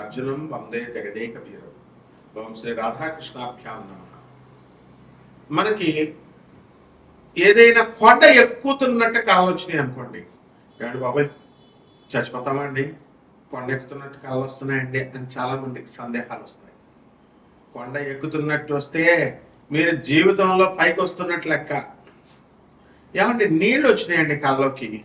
అర్జునం వందే జగదేక వీరం ఓం శ్రీ రాధాకృష్ణాభ్యాం నమ. మనకి ఏదైనా కొండ ఎక్కుతున్నట్టు కళలు అనుకోండి. ఏమండి బాబాయ్ చచ్చిపోతామండి. కొండ ఎక్కుతున్నట్టు కాలు వస్తున్నాయండి అని చాలా మందికి సందేహాలు వస్తాయి. కొండ ఎక్కుతున్నట్టు వస్తే మీరు జీవితంలో పైకి వస్తున్నట్టు లెక్క. ఏమంటే నీళ్ళు వచ్చినాయండి కాళ్ళలోకి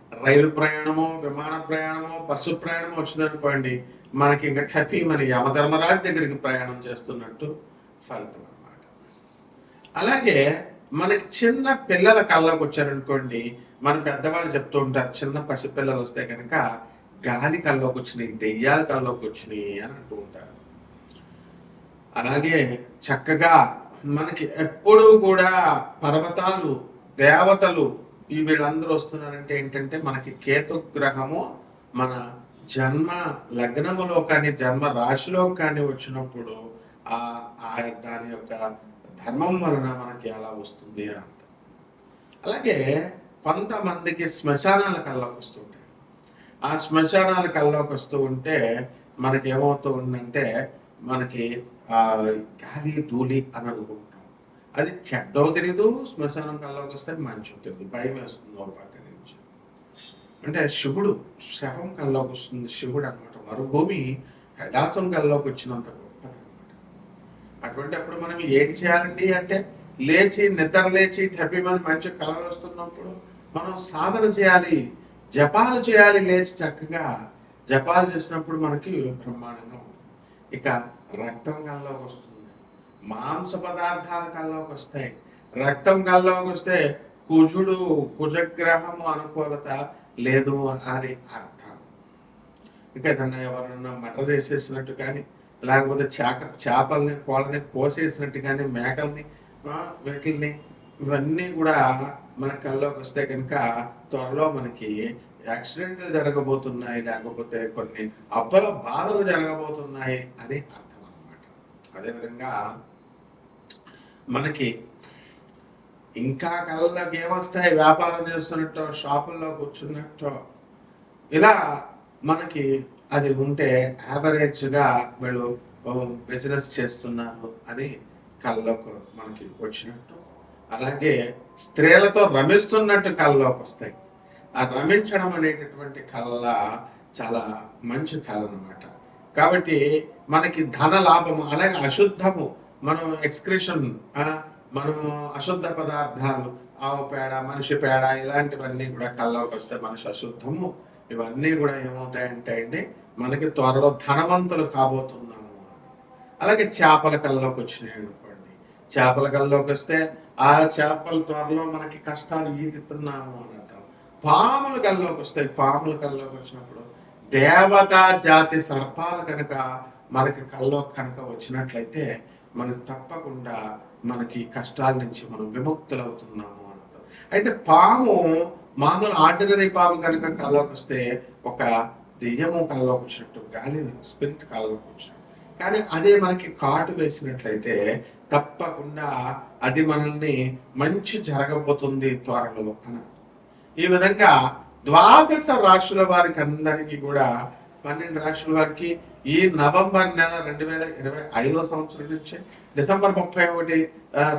రైలు ప్రయాణము విమాన ప్రయాణము బస్సు ప్రయాణము వచ్చిందనుకోండి మనకి ఇంకా టపి మన యమధర్మరాజు దగ్గరికి ప్రయాణం చేస్తున్నట్టు ఫలితం అన్నమాట. అలాగే మనకి చిన్న పిల్లల కళ్ళకు వచ్చారనుకోండి మన పెద్దవాళ్ళు చెప్తూ ఉంటారు చిన్న పసిపిల్లలు వస్తే కనుక గాలి కల్లోకి వచ్చినాయి దెయ్యాల కళ్ళలోకి వచ్చినాయి అని అంటూ ఉంటారు. అలాగే చక్కగా మనకి ఎప్పుడూ కూడా పర్వతాలు దేవతలు ఈ వీళ్ళందరూ వస్తున్నారంటే ఏంటంటే మనకి కేతు గ్రహము మన జన్మ లగ్నములో కానీ జన్మ రాశిలో కానీ వచ్చినప్పుడు ఆ ఆ దాని యొక్క ధర్మం వలన మనకి అలా వస్తుంది అని అర్థం. అలాగే కొంతమందికి శ్మశానాల కల్లోకి వస్తుంటాయి ఆ శ్మశానాల కల్లోకి వస్తూ ఉంటే మనకి ఏమవుతూ ఉందంటే మనకి ఆ గాలి ధూళి అని అనుకుంటాం. అది చెడ్డో తెలియదు శ్మశానం కల్లోకి వస్తే మంచి తెలియదు భయం వేస్తుంది ఒక పక్క నుంచి. అంటే శివుడు శవం కల్లోకి వస్తుంది శివుడు అనమాట మరుభూమి కైలాసం కల్లోకి వచ్చినంత గొప్పది అనమాట అటువంటి అప్పుడు మనం ఏం చేయాలండి అంటే లేచి నిద్ర లేచి టెబ్బిమని మంచి కలర్ వస్తున్నప్పుడు మనం సాధన చేయాలి జపాలు చేయాలి లేచి చక్కగా. జపాలు చేసినప్పుడు మనకి బ్రహ్మాండంగా ఉంటుంది. ఇక రక్తం కల్లోకి వస్తుంది. మాంస పదార్థాలు కల్లోకి వస్తాయి రక్తం కల్లోకి వస్తే కుజుడు కుజగ్రహము అనుకూలత లేదు అని అర్థం. ఇంకా ఏదన్నా ఎవరన్నా మటర్ చేసేసినట్టు కానీ లేకపోతే చేక చేపల్ని కోళ్ళని కోసేసినట్టు కానీ మేకల్ని వీటిల్ని ఇవన్నీ కూడా మన కల్లోకి వస్తే కనుక త్వరలో మనకి యాక్సిడెంట్లు జరగబోతున్నాయి లేకపోతే కొన్ని అప్పల బాధలు జరగబోతున్నాయి అని అర్థం. అదేవిధంగా మనకి ఇంకా కళ్ళకి ఏమొస్తాయి? వ్యాపారం చేస్తున్నట్టు షాపుల్లో కూర్చున్నట్టు ఇలా మనకి అది ఉంటే యావరేజ్గా వీళ్ళు బిజినెస్ చేస్తున్నారు అని కళ్ళలోకి మనకి వచ్చినట్టు. అలాగే స్త్రీలతో రమిస్తున్నట్టు కళ్ళలోకి వస్తాయి. ఆ రమించడం అనేటటువంటి కళ చాలా మంచి కళ అనమాట కాబట్టి మనకి ధన లాభము అలాగే అశుద్ధము మనం ఎక్స్క్రిషన్ మనము అశుద్ధ పదార్థాలు ఆవు పేడ మనిషి పేడ ఇలాంటివన్నీ కూడా కళ్ళలోకి వస్తే మనిషి అశుద్ధము. ఇవన్నీ కూడా ఏమవుతాయంటే అండి మనకి త్వరలో ధనవంతులు కాబోతున్నాము అలాగే చేపల కళ్ళలోకి వచ్చినాయి అనుకోండి. చేపల కల్లోకి వస్తే ఆ చేపల త్వరలో మనకి కష్టాలు ఈదుతున్నాము అని అర్థం. పాముల కళ్ళలోకి వస్తాయి. పాముల కళ్ళలోకి వచ్చినప్పుడు దేవతా జాతి సర్పాలు కనుక మనకి కల్లో కనుక వచ్చినట్లయితే మనకు తప్పకుండా మనకి కష్టాల నుంచి మనం విముక్తులు అవుతున్నాము అర్థం. అయితే పాము మామూలు ఆర్డినరీ పాము కనుక కల్లోకి వస్తే ఒక దెయ్యము కల్లోకి వచ్చినట్టు గాలి స్పిరిట్ కల్లోకి వచ్చినట్టు. కానీ అదే మనకి కాటు వేసినట్లయితే తప్పకుండా అది మనల్ని మంచి జరగబోతుంది త్వరలో అని ఈ విధంగా ద్వాదశ రాశుల వారికి అందరికీ కూడా పన్నెండు రాశుల వారికి ఈ నవంబర్ నెల రెండు వేల ఇరవై ఐదో సంవత్సరం నుంచి డిసెంబర్ ముప్పై ఒకటి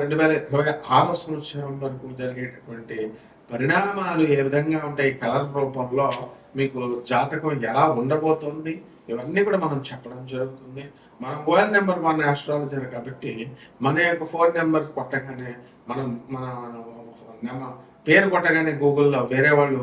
రెండు వేల ఇరవై ఆరో సంవత్సరం వరకు జరిగేటటువంటి పరిణామాలు ఏ విధంగా ఉంటాయి కలర్ రూపంలో మీకు జాతకం ఎలా ఉండబోతుంది ఇవన్నీ కూడా మనం చెప్పడం జరుగుతుంది మన ఫోన్ నెంబర్ మన ఆస్ట్రాలజర్ కాబట్టి మన యొక్క ఫోన్ నెంబర్ కొట్టగానే మనం మన పేరు కొట్టగానే గూగుల్లో వేరే వాళ్ళు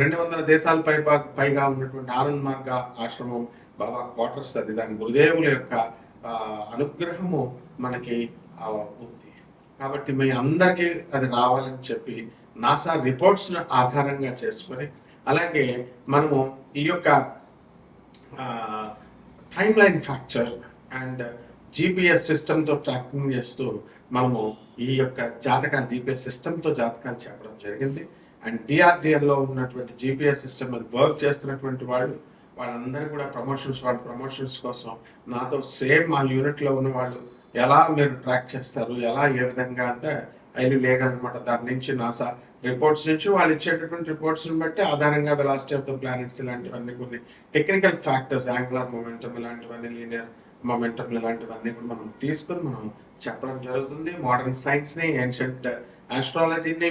రెండు వందల దేశాల పై పైగా ఉన్నటువంటి ఆనంద్ మార్గ ఆశ్రమం బాబా క్వార్టర్స్ అది దాని గురుదేవుల యొక్క అనుగ్రహము మనకి ఉంది. కాబట్టి మీ అందరికీ అది రావాలని చెప్పి నాసా రిపోర్ట్స్ ఆధారంగా చేసుకొని అలాగే మనము ఈ యొక్క టైమ్ లైన్ ఫ్యాక్చర్ అండ్ జీపీఎస్ సిస్టమ్తో ట్రాకింగ్ చేస్తూ మనము ఈ యొక్క జాతకాలు జీపీఎస్ సిస్టమ్తో జాతకాలు చెప్పడం జరిగింది. అండ్ డిఆర్డిఎల్లో ఉన్నటువంటి జీపీఎస్ సిస్టమ్ అది వర్క్ చేస్తున్నటువంటి వాళ్ళు వాళ్ళందరూ కూడా ప్రమోషన్స్ వాళ్ళ ప్రమోషన్స్ కోసం నాతో సేమ్ మా యూనిట్లో ఉన్న వాళ్ళు ఎలా మీరు ట్రాక్ చేస్తారు ఎలా ఏ విధంగా అంటే ఐదు లేగలనమాట దాని నుంచి నాసా రిపోర్ట్స్ నుంచి వాళ్ళు ఇచ్చేటటువంటి రిపోర్ట్స్ని బట్టి ఆధారంగా వెలాసిటీ ఆఫ్ ద ప్లానెట్స్ ఇలాంటివన్నీ కొన్ని టెక్నికల్ ఫ్యాక్టర్స్ యాంగులర్ మొమెంటమ్ ఇలాంటివన్నీ లీనియర్ మొమెంటమ్ ఇలాంటివన్నీ కూడా మనం తీసుకొని మనం చెప్పడం జరుగుతుంది. మోడర్న్ సైన్స్ని ఏన్షియంట్ ఆస్ట్రాలజీని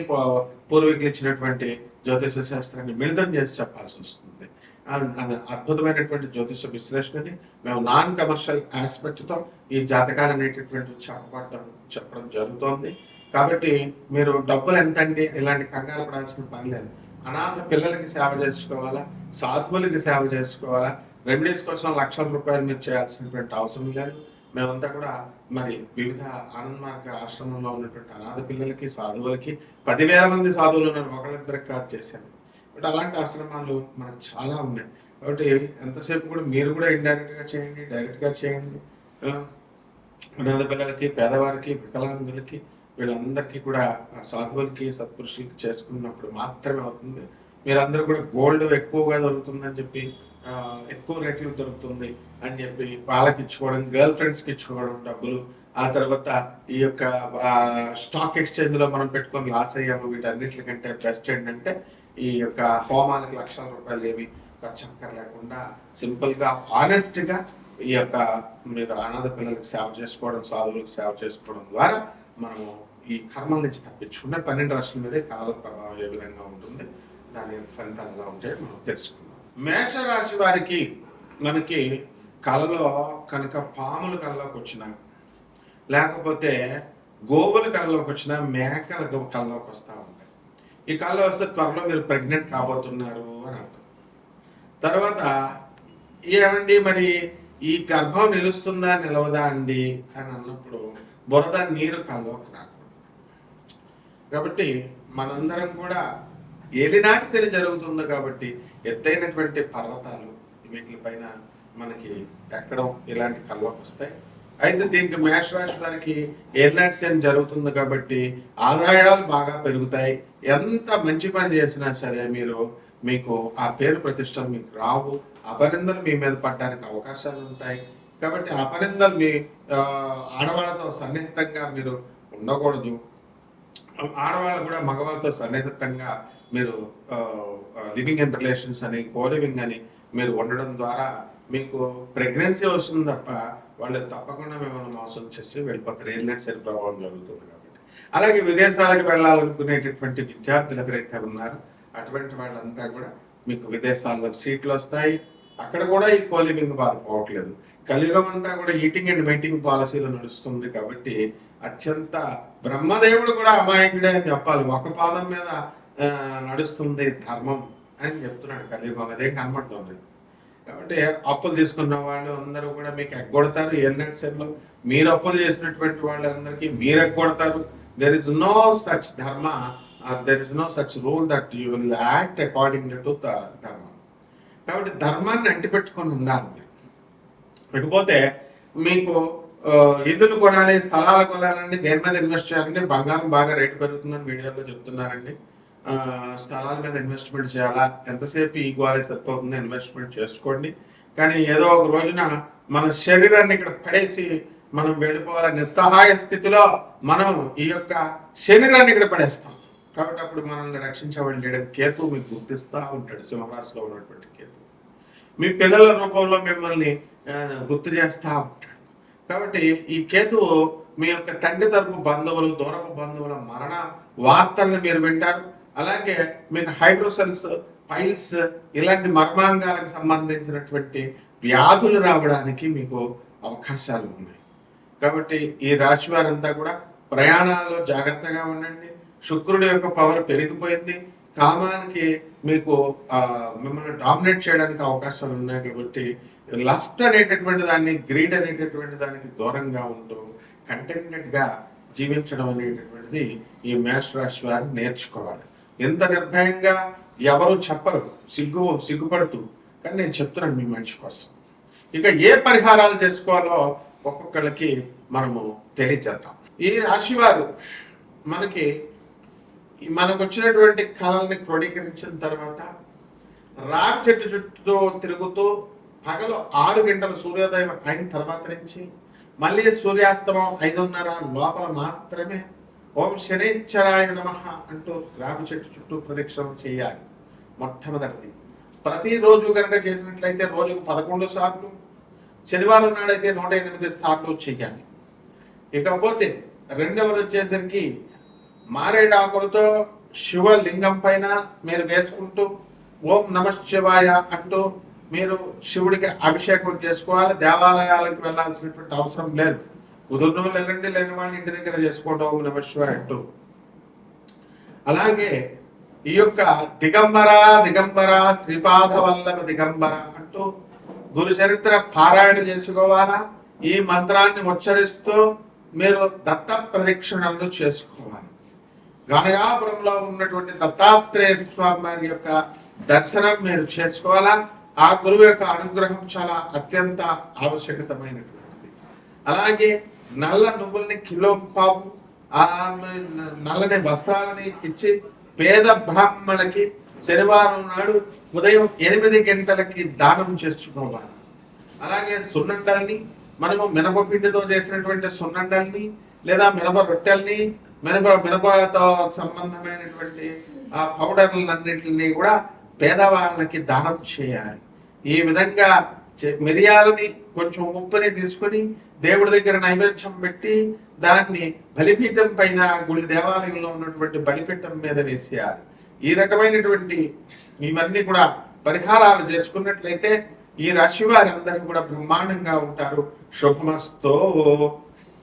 పూర్వీకులు ఇచ్చినటువంటి జ్యోతిష శాస్త్రాన్ని మిళితం చేసి చెప్పాల్సి వస్తుంది. అది అద్భుతమైనటువంటి జ్యోతిష విశ్లేషణది మేము నాన్ కమర్షియల్ ఆస్పెక్ట్తో ఈ జాతకాలు అనేటటువంటి చెప్పబడడం చెప్పడం జరుగుతోంది. కాబట్టి మీరు డబ్బులు ఎంత అండి ఇలాంటి కంగారు పడాల్సిన పని లేదు. అనాథ పిల్లలకి సేవ చేసుకోవాలా? సాధువులకి సేవ చేసుకోవాలా? రెమెడీస్ కోసం లక్షల రూపాయలు మీరు చేయాల్సినటువంటి అవసరం లేదు. మేమంతా కూడా మరి వివిధ ఆనంద్ మార్గ ఆశ్రమంలో ఉన్నటువంటి అనాథ పిల్లలకి సాధువులకి పదివేల మంది సాధువులు ఉన్నారు. ఒకళ్ళిద్దరికి కాదు చేశాను బట్ అలాంటి ఆశ్రమాలు మనకు చాలా ఉన్నాయి. కాబట్టి ఎంతసేపు కూడా మీరు కూడా ఇండైరెక్ట్గా చేయండి డైరెక్ట్గా చేయండి. అనాథ పిల్లలకి పేదవారికి వికలాంగులకి వీళ్ళందరికీ కూడా సాధువులకి సత్పురుషులకి చేసుకున్నప్పుడు మాత్రమే అవుతుంది. మీరందరూ కూడా గోల్డ్ ఎక్కువగా దొరుకుతుందని చెప్పి ఎక్కువ రేట్లు దొరుకుతుంది అని చెప్పి వాళ్ళకి ఇచ్చుకోవడం గర్ల్ ఫ్రెండ్స్కి ఇచ్చుకోవడం డబ్బులు. ఆ తర్వాత ఈ యొక్క స్టాక్ ఎక్స్చేంజ్లో మనం పెట్టుకొని లాస్ అయ్యాము. వీటన్నిటికంటే బెస్ట్ ఏంటంటే ఈ యొక్క హోమానికి లక్షల రూపాయలు ఏమి ఖర్చు లేకుండా సింపుల్గా ఆనెస్ట్గా ఈ యొక్క మీరు అనాథ పిల్లలకి సేవ చేసుకోవడం సాధువులకు సేవ చేసుకోవడం ద్వారా మనము ఈ కర్మల నుంచి తప్పించుకుంటే పన్నెండు రాష్ట్రాల మీదే కాల ప్రభావం ఏ విధంగా ఉంటుంది దాని ఫలితాలు ఎలా ఉంటాయో మనం తెలుసుకుంటాం మేషరాశి వారికి మనకి కళలో కనుక పాములు కళ్ళలోకి వచ్చిన లేకపోతే గోవుల కళ్ళలోకి వచ్చిన మేకల గో- కళ్ళలోకి వస్తూ ఉంటాయి. ఈ కళ్ళలో వస్తే త్వరలో మీరు ప్రెగ్నెంట్ కాబోతున్నారు అని అర్థం. తర్వాత ఏమండి మరి ఈ గర్భం నిలుస్తుందా నిలవదా అండి అని అన్నప్పుడు బురద నీరు కళ్ళలోకి రాకూడదు. కాబట్టి మనందరం కూడా ఏలినాటి శని జరుగుతుంది కాబట్టి ఎత్తైనటువంటి పర్వతాలు వీటిపైన మనకి ఎక్కడం ఇలాంటి కళ్ళకు వస్తాయి. అయితే దీనికి మేషరాశి వారికి ఏలినాటి శని జరుగుతుంది కాబట్టి ఆదాయాలు బాగా పెరుగుతాయి. ఎంత మంచి పని చేసినా సరే మీరు మీకు ఆ పేరు ప్రతిష్టలు మీకు రావు. అపనిందలు మీ మీద పడడానికి అవకాశాలు ఉంటాయి. కాబట్టి అపనిందలు మీ ఆడవాళ్ళతో సన్నిహితంగా మీరు ఉండకూడదు. ఆడవాళ్ళు కూడా మగవాళ్ళతో సన్నిహితంగా మీరు లివింగ్ ఇన్ రిలేషన్స్ అని కో లివింగ్ అని మీరు ఉండడం ద్వారా మీకు ప్రెగ్నెన్సీ వస్తుంది తప్ప వాళ్ళు తప్పకుండా మిమ్మల్ని మోసం చేసి వెళ్ళిపోతారు. ఏలినట్ సెల్ ప్రభావం జరుగుతుంది కాబట్టి. అలాగే విదేశాలకు వెళ్ళాలనుకునేటటువంటి విద్యార్థులు ఎవరైతే ఉన్నారో అటువంటి వాళ్ళంతా కూడా మీకు విదేశాల్లో సీట్లు వస్తాయి. అక్కడ కూడా ఈ కోలివింగ్ బాధ పోవట్లేదు కలియుగం అంతా కూడా ఈటింగ్ అండ్ మీటింగ్ పాలసీలు నడుస్తుంది కాబట్టి అత్యంత బ్రహ్మదేవుడు కూడా అమాయకుడే అని చెప్పాలి. ఒక పాదం మీద నడుస్తుంది ధర్మం అని చెప్తున్నాడు కలియుగం. అదే కనబడుతుంది. కాబట్టి అప్పులు తీసుకున్న వాళ్ళు అందరూ కూడా మీకు ఎగ్గొడతారు. ఎల్నెట్స్లో మీరు అప్పులు చేసినటువంటి వాళ్ళందరికీ మీరు ఎగ్గొడతారు. There is no such dharma there is no such rule that you will act according to dharma. కాబట్టి ధర్మాన్ని అంటిపెట్టుకొని ఉండాలి మీరు. మీకు ఇల్లులు కొనాలి స్థలాలు కొనాలండి దేని మీద ఇన్వెస్ట్ చేయాలంటే బంగారం బాగా రేటు పెరుగుతుందని వీడియోలో చెప్తున్నారండి. స్థలాల మీద ఇన్వెస్ట్మెంట్ చేయాలా? ఎంతసేపు ఈ గోలే సరిపోతుంది ఇన్వెస్ట్మెంట్ చేసుకోండి. కానీ ఏదో ఒక రోజున మన శరీరాన్ని ఇక్కడ పడేసి మనం వెళ్ళిపోవాలని నిస్సహాయ స్థితిలో మనం ఈ యొక్క శరీరాన్ని ఇక్కడ పడేస్తాం. కాబట్టి అప్పుడు మనల్ని రక్షించబడి లేడని కేతు మీకు గుర్తిస్తూ ఉంటాడు సింహరాశిలో ఉన్నటువంటి కేతు. మీ పిల్లల రూపంలో మిమ్మల్ని గుర్తు చేస్తూ ఉంటాడు. కాబట్టి ఈ కేతువు మీ యొక్క తండ్రి తరపు బంధువులు దూరపు బంధువుల మరణ వార్తలను మీరు వింటారు. అలాగే మీకు హైడ్రోసెల్స్ పైల్స్ ఇలాంటి మర్మాంగాలకు సంబంధించినటువంటి వ్యాధులు రావడానికి మీకు అవకాశాలు ఉన్నాయి. కాబట్టి ఈ రాశి వారంతా కూడా ప్రయాణాల్లో జాగ్రత్తగా ఉండండి. శుక్రుడి యొక్క పవర్ పెరిగిపోయింది. కామానికి మీకు మిమ్మల్ని డామినేట్ చేయడానికి అవకాశాలు ఉన్నాయి కాబట్టి లస్ట్ అనేటటువంటి దాన్ని గ్రీడ్ అనేటటువంటి దానికి దూరంగా ఉంటూ కంటెంటెడ్గా జీవించడం అనేటటువంటిది ఈ మేష రాశి వారిని నేర్చుకోవాలి. ఎంత నిర్భయంగా ఎవరు చెప్పరు సిగ్గు సిగ్గుపడుతూ. కానీ నేను చెప్తున్నాను మీ మంచి కోసం. ఇక ఏ పరిహారాలు చేసుకోవాలో ఒక్కొక్కళ్ళకి మనము తెలియజేద్దాం. ఈ రాశి వారు మనకి మనకు వచ్చినటువంటి కళల్ని క్రోడీకరించిన తర్వాత రాక్ చెట్టు చుట్టూ తిరుగుతూ పగలు ఆరు గంటల సూర్యోదయం అయిన తర్వాత నుంచి మళ్ళీ సూర్యాస్తమం ఐదున్నర లోపల మాత్రమే ఓం శనేశ్వరాయ నమ అంటూ రావి చెట్టు చుట్టూ ప్రదక్షిణం చేయాలి. మొట్టమొదటిది. ప్రతిరోజు కనుక చేసినట్లయితే రోజుకు పదకొండు సార్లు శనివారం నాడైతే నూట ఎనిమిది సార్లు చేయాలి. ఇకపోతే రెండవది వచ్చేసరికి మారేడాకులతో శివలింగం పైన మీరు వేసుకుంటూ ఓం నమ శివాయ అంటూ మీరు శివుడికి అభిషేకం చేసుకోవాలి దేవాలయాలకు వెళ్ళాల్సినటువంటి అవసరం లేదు. కుదురున వాళ్ళు వెళ్ళండి లేని వాళ్ళు ఇంటి దగ్గర చేసుకోవడం నమశివ అంటూ. అలాగే ఈ యొక్క దిగంబర దిగంబర శ్రీపాద వల్లభ దిగంబర అంటూ గురు చరిత్ర పారాయణ చేసుకోవాలా? ఈ మంత్రాన్ని ఉచ్చరిస్తూ మీరు దత్త ప్రదక్షిణలు చేసుకోవాలి. గణగాపురంలో ఉన్నటువంటి దత్తాత్రేయ స్వామి వారి యొక్క దర్శనం మీరు చేసుకోవాలా? ఆ గురువు యొక్క అనుగ్రహం చాలా అత్యంత ఆవశ్యకతమైనటువంటిది. అలాగే నల్ల నువ్వుల్ని కిలో పాపు ఆమె నల్లని వస్త్రాలని ఇచ్చి పేద బ్రాహ్మణులకి శనివారం నాడు ఉదయం ఎనిమిది గంటలకి దానం చేసుకోవాలి అలాగే సున్నండల్ని మనము మినపపిండితో చేసినటువంటి సున్నండల్ని లేదా మినప రొట్టెల్ని మినప మినపతో సంబంధమైనటువంటి ఆ పౌడర్లన్నింటినీ కూడా పేదవాళ్ళకి దానం చేయాలి. ఈ విధంగా మిరియాలని కొంచెం ఉప్పుని తీసుకొని దేవుడి దగ్గర నైవేద్యం పెట్టి దాన్ని బలిపీఠం పైన గుడి దేవాలయంలో ఉన్నటువంటి బలిపీఠం మీద వేసేయాలి. ఈ రకమైనటువంటి ఇవన్నీ కూడా పరిహారాలు చేసుకున్నట్లయితే ఈ రాశి వారందరూ కూడా బ్రహ్మాండంగా ఉంటారు. శుభమస్తో.